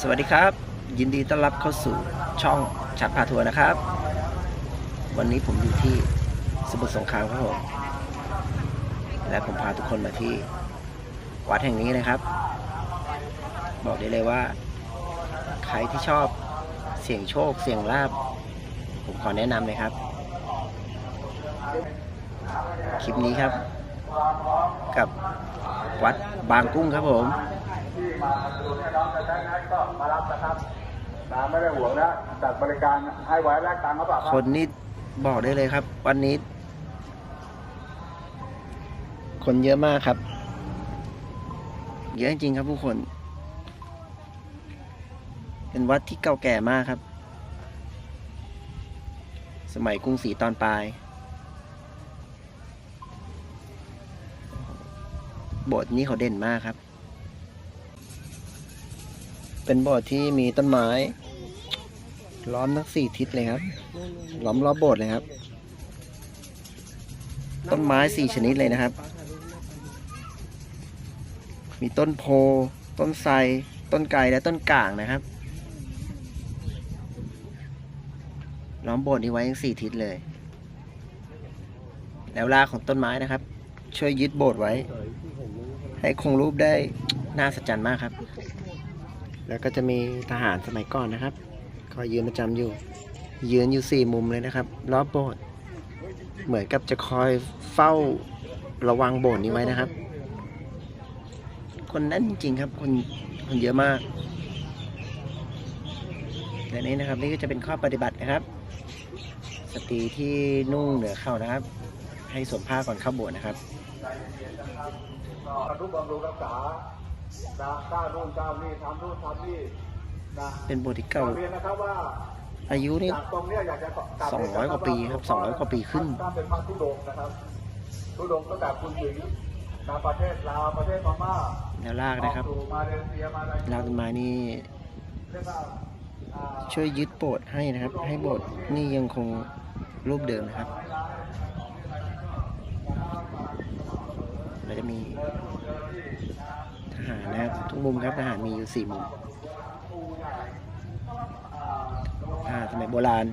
สวัสดีครับ ยินดีต้อนรับเข้าสู่ช่องชัดพาทัวร์นะครับ วันนี้ผมอยู่ที่สมุทรสงครามครับผมและผมพาทุกคนมาที่วัดแห่งนี้นะครับ บอกได้เลยว่า ใครที่ชอบเสี่ยงโชคเสี่ยงลาบ ผมขอแนะนำเลยครับ คลิปนี้ครับ กับวัดบางกุ้งครับผมที่มาดูให้น้องจะใช้นั้นก็มารับนะครับ นะไม่ได้ห่วงนะจัดบริการให้ไว้แลกตังค์เขาเปล่าครับคนนี้บอกได้เลยครับ วันนี้ คนเยอะมากครับ เยอะจริงครับผู้คน เป็นวัดที่เก่าแก่มากครับ สมัยกรุงศรีตอนปลาย โบสถ์นี้เขาเด่นมากครับ เป็นโบสถ์ที่มีต้นไม้ ล้อมทั้งสี่ทิศเลยครับ ล้อมรอบโบสถ์เลยครับ ต้นไม้สี่ชนิดเลยนะครับ มีต้นโพ ต้นไทร ต้นไกรและต้นก่างนะครับ ล้อมโบสถ์นี้ไว้ทั้งสี่ทิศเลย แล้วรากของต้นไม้นะครับ ช่วยยึดโบสถ์ไว้ ให้คงรูปได้น่าสัจจันมากครับ แล้วก็จะมีทหารสมัยก่อนนะครับคอยยืนประจำอยู่ ยืนอยู่สี่มุมเลยนะครับ รอบโบสถ์เหมือนกับจะคอยเฝ้าระวังโบสถ์นี้ไว้นะครับ คนนั้นจริงครับ คนคนเยอะมากและนี้นะครับ นี่ก็จะเป็นข้อปฏิบัตินะครับ สตรีที่นุ่งเหนือเข่านะครับ ให้สวมผ้าก่อนเข้าโบสถ์นะครับก็ทุกบำรุงรักษา นะกล้านู่นกล้านี่ทำนู่นทำนี่นะเป็นโบสถ์ที่เก่าเรียนนะครับว่าอายุนี่จากตรงเนี้ยอยากจะกลับสองร้อยกว่าปีครับสองร้อยกว่าปีขึ้นถ้าเป็นพระทุดงค์นะครับทุดงค์ตั้งแต่คุณหญิงนะประเทศลาวประเทศพม่าแล้วรากนะครับออกสู่มาเลเซียมาอะไรรากต้นไม้นี่เรียกว่าอ่าช่วยยึดโบสถ์ให้นะครับ ให้โบสถ์นี่ยังคงรูปเดิมนะครับเราจะมีท หารนะครับ ทุกมุมครับทหารมีอยู่สี่มุมอ่าสมัยโบราณ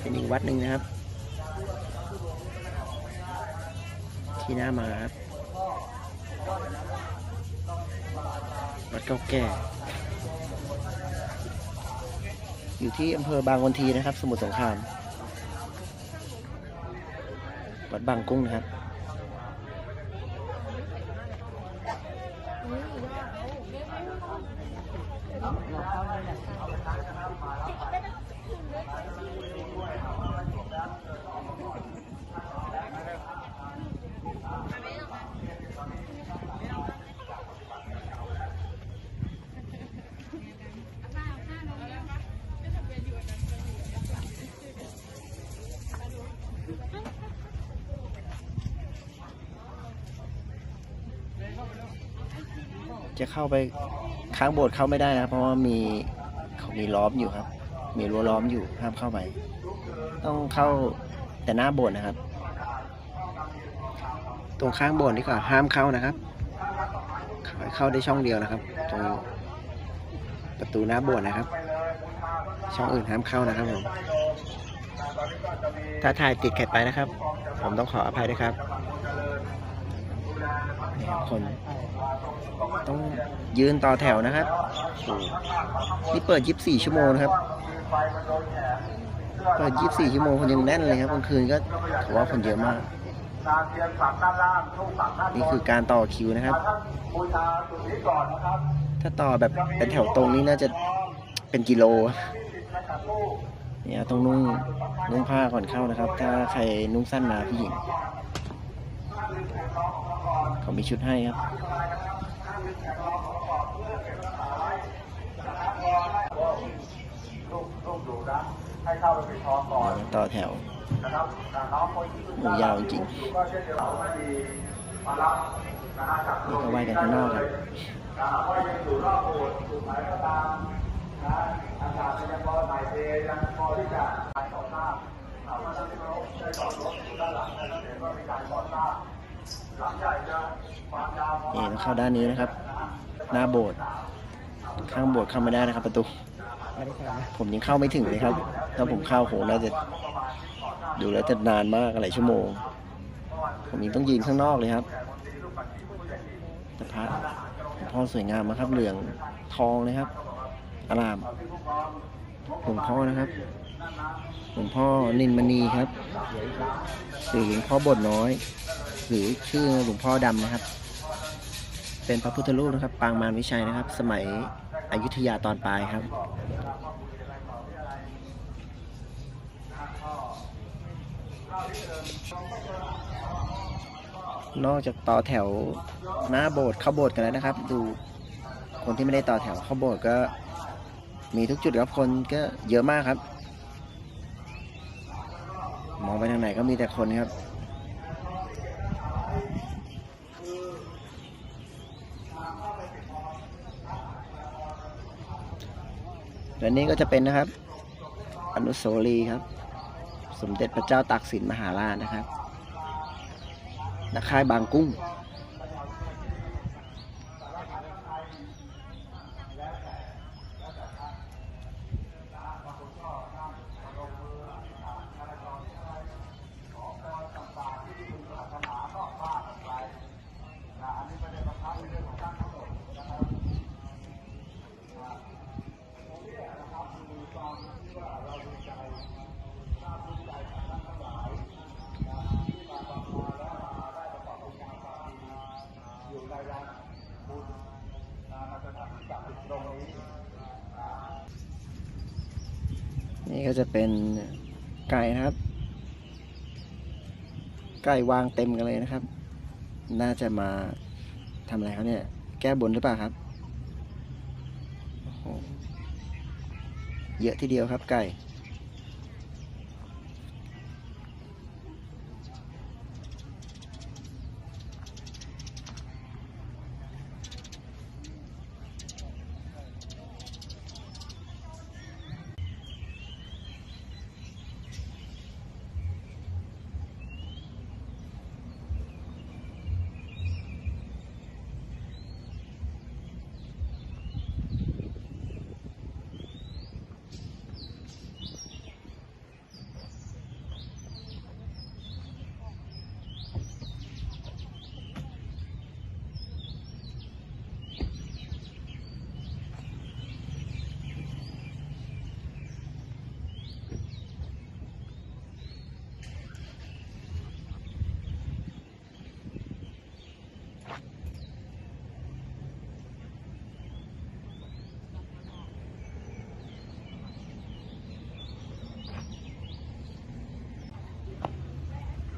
เป็นอีกวัดหนึ่งนะครับ ที่น่ามาครับวัดเก่าแก่ อยู่ที่อำเภอบางวันทีนะครับ สมุทรสงครามวัดบางกุ้งนะครับ จะเข้าไปค้างโบสถ์เข้าไม่ได้นะครับ เพราะว่ามีเขามีล้อมอยู่ครับ มีรั้วล้อมอยู่ห้ามเข้าไป ต้องเข้าแต่หน้าโบสถ์นะครับ ตรงข้างโบสถ์นี่ก็ห้ามเข้านะครับขเข้าได้ช่องเดียวนะครับ ตรงประตูหน้าโบสถ์นะครับ ช่องอื่นห้ามเข้านะครับผมถ้าถ่ายติดใครไปนะครับ ผมต้องขออภัยด้วยครับนี่ครับคน ต้องยืนต่อแถวนะครับ นี่เปิด 24 ชั่วโมงนะครับ เปิด 24 ชั่วโมงคนยังแน่นเลยครับกลางคืนก็ถือว่าคนเยอะมาก นี่คือการต่อคิวนะครับ ถ้าต่อแบบเป็นแถวตรงนี้น่าจะเป็นกิโลเนี่ยต้องนุ่งนุ่งผ้าก่อนเข้านะครับ ถ้าใครนุ่งสั้นมาผู้หญิง เขามีชุดให้ครับ ลูกลูกอยู่นะให้เข้าไปปิดทองก่อนเดี๋ยวต่อแถวนะครันยาวจริงนี่กนี่าไหว้กันข้างนอกครับนะว่ายังอยู่รอบปูดไหนก็ตามอากาศยังพอถ่ายเทยังพอที่จะ ต้องเข้าด้านนี้นะครับ หน้าโบสถ์ข้างโบสถ์เข้าไม่ได้นะครับ ประตู ผมยังเข้าไม่ถึงเลยครับ ถ้าผมเข้าโหน่าจะดูแล้วจะนานมากหลายชั่วโมง ผมยังต้องยืนข้างนอกเลยครับแต่พระหลวงพ่อสวยงามมากครับเหลืองทองเลยครับ อารามหลวงพ่อนะครับหลวงพ่อนินมณีครับหรือหลวงพ่อบทน้อย หรือชื่อหลวงพ่อดำนะครับ เป็นพระพุทธรูปนะครับ ปางมารวิชัยนะครับ สมัยอยุธยาตอนปลายครับ นอกจากต่อแถวหน้าโบสถ์เข้าโบสถ์กันแล้วนะครับ ดูคนที่ไม่ได้ต่อแถวเข้าโบสถ์ก็มีทุกจุดครับคนก็เยอะมากครับ มองไปทางไหนก็มีแต่คนครับ และนี่ก็จะเป็นนะครับ อนุสาวรีย์ครับ สมเด็จพระเจ้าตากสินมหาราชนะครับนักค่ายบางกุ้ง ก็จะเป็นไก่นะครับ ไก่วางเต็มกันเลยนะครับ น่าจะมาทำอะไรเขาเนี่ย แก้บนหรือเปล่าครับโอ้โหเยอะทีเดียวครับไก่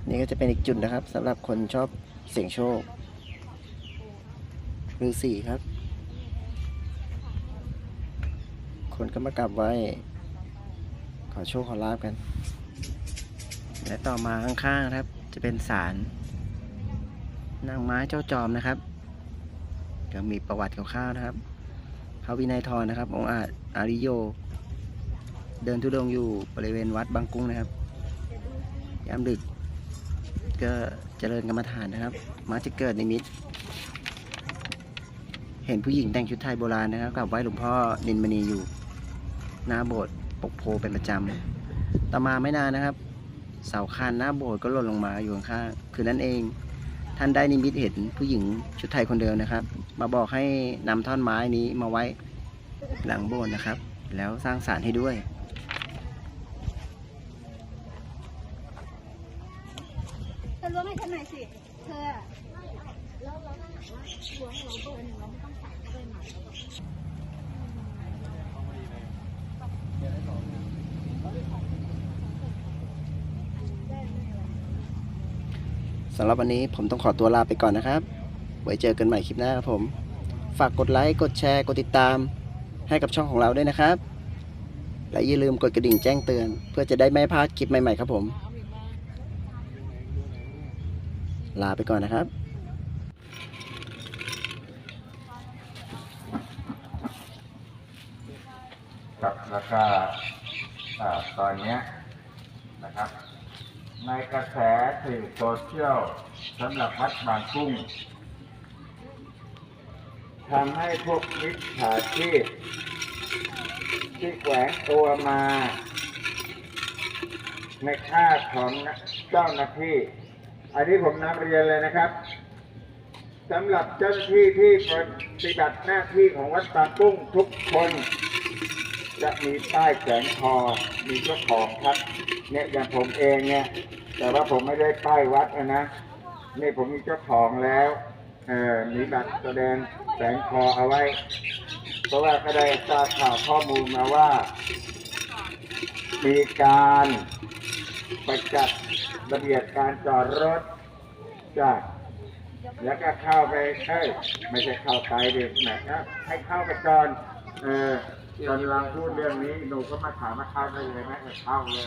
นี่ก็จะเป็นอีกจุดนะครับสำหรับคนชอบเสี่ยงโชคฤาษีครับ คนก็มากราบไหว้ขอโชคขอลาบกัน และต่อมาข้างๆครับ จะเป็นศาลนางไม้เจ้าจอมนะครับ ก็มีประวัติคร่าวๆนะครับ พระวินัยทรนะครับ องค์อาจอาริโย เดินทุดงอยู่บริเวณวัดบางกุ้งนะครับยามดึก ก็เจริญกรรมฐานนะครับ มาจะเกิดในมิต เห็นผู้หญิงแต่งชุดไทยโบราณนะครับกับไหว้หลวงพ่อนินมณีอยู่ หน้าโบสถ์ปกโพเป็นประจำต่อมาไม่นานนะครับ เสาคานหน้าโบสถ์ก็หล่นลงมาอยู่ข้างคือนั่นเอง ท่านได้นิมิตเห็นผู้หญิงชุดไทยคนเดิมนะครับ มาบอกให้นำท่อนไม้นี้มาไว้หลังโบสถ์นะครับ แล้วสร้างศาลให้ด้วย ล้วงให้ฉันหน่อยสิ เธอแล้วแล้วหวงเราเบอร์หนึ่งเราไม่ต้องใส่เข้าไปใหม่สำหรับวันนี้ผมต้องขอตัวลาไปก่อนนะครับ ไว้เจอกันใหม่คลิปหน้าครับผม ฝากกดไลค์ กดแชร์ กดติดตาม ให้กับช่องของเราด้วยนะครับ และอย่าลืมกดกระดิ่งแจ้งเตือน เพื่อจะได้ไม่พลาดคลิปใหม่ๆครับผม ลาไปก่อนนะครับครับแล้วก็อ่าตอนนี้นะครับ ในกระแสสื่อโซเชียลสำหรับวัดบางกุ้งทำให้พวกมิจฉาชีพที่แฝงตัวมา ในค่าของเจ้าหน้าที่ อันนี้ผมนำเรียนเลยนะครับสำหรับเจ้าหน้าที่ที่ปฏิบัติหน้าที่ของวัดบางกุ้งทุกคน จะมีป้ายแขวนคอมีเจ้าของครับเนี่ยอย่างผมเองเนี่ยแต่ว่าผมไม่ได้ป้ายวัดนะนะนี่ผมมีเจ้าของแล้วเออมีบัตรแสดงแขวนคอเอาไว้ เพราะว่าก็ได้ทราบข่าวข้อมูลมาว่า มีการไปจัด ระเบียบการจอดรถจ้ะแล้วก็เข้าไปใช่ไม่ใช่เข้าไปดินะครับให้เข้าไปก่อนเออตอนเราพูดเรื่องนี้หนูก็มาถามมาเข้าได้เลยไหมเข้าเลย